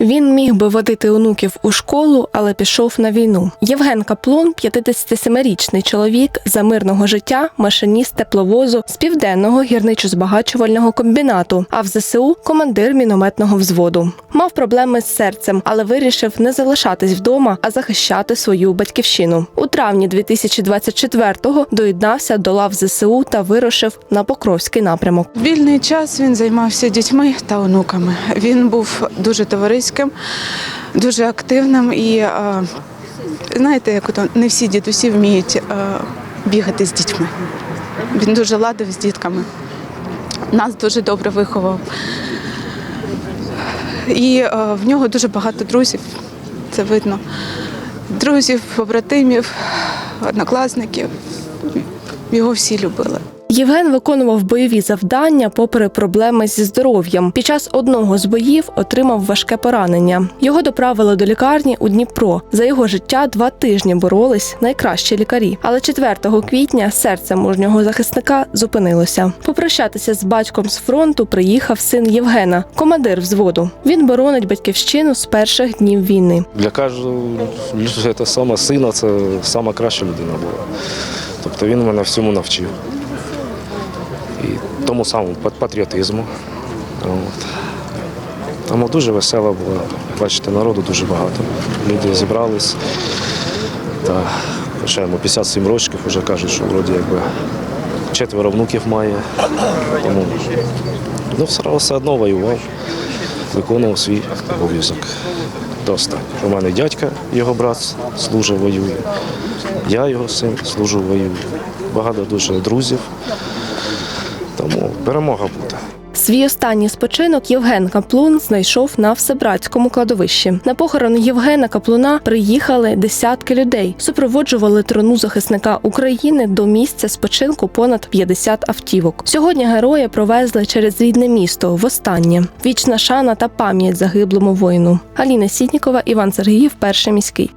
Він міг би водити онуків у школу, але пішов на війну. Євген Каплун, 57-річний чоловік за мирного життя, машиніст тепловозу з південного гірничо-збагачувального комбінату, а в ЗСУ командир мінометного взводу. Мав проблеми з серцем, але вирішив не залишатись вдома, а захищати свою батьківщину. У травні 2024-го доєднався до лав ЗСУ та вирушив на Покровський напрямок. Вільний час він займався дітьми та онуками. Він був дуже товариським, дуже активним і е, знаєте, як ото не всі дідусі вміють е, бігати з дітьми. Він дуже ладив з дітками. Нас дуже добре виховав. І е, в нього дуже багато друзів, це видно. Друзів, побратимів, однокласників. Його всі любили. Євген виконував бойові завдання попри проблеми зі здоров'ям. Під час одного з боїв отримав важке поранення. Його доправили до лікарні у Дніпро. За його життя два тижні боролись найкращі лікарі. Але 4 квітня серце мужнього захисника зупинилося. Попрощатися з батьком з фронту приїхав син Євгена, командир взводу. Він боронить батьківщину з перших днів війни. Для кожного це саме сина, це сама краща людина була. Тобто він мене всьому навчив. І тому самому патріотизму. От. Тому дуже весела була. Бачите, народу дуже багато. Люди зібрались. Та йому 57 років, вже кажуть, що вроді якби четверо внуків має. Тому ну, все, одно воював, виконував свій обов'язок до останнього. У мене дядька, його брат служив, воює. Я його син служу, воюю. Багато дуже друзів. Перемога буде. Свій останній спочинок Євген Каплун знайшов на Всебратському кладовищі. На похорон Євгена Каплуна приїхали десятки людей, супроводжували трону захисника України до місця спочинку понад 50 автівок. Сьогодні героя провезли через рідне місто. Востаннє вічна шана та пам'ять загиблому воїну. Аліна Сітнікова, Іван Сергіїв, перший міський.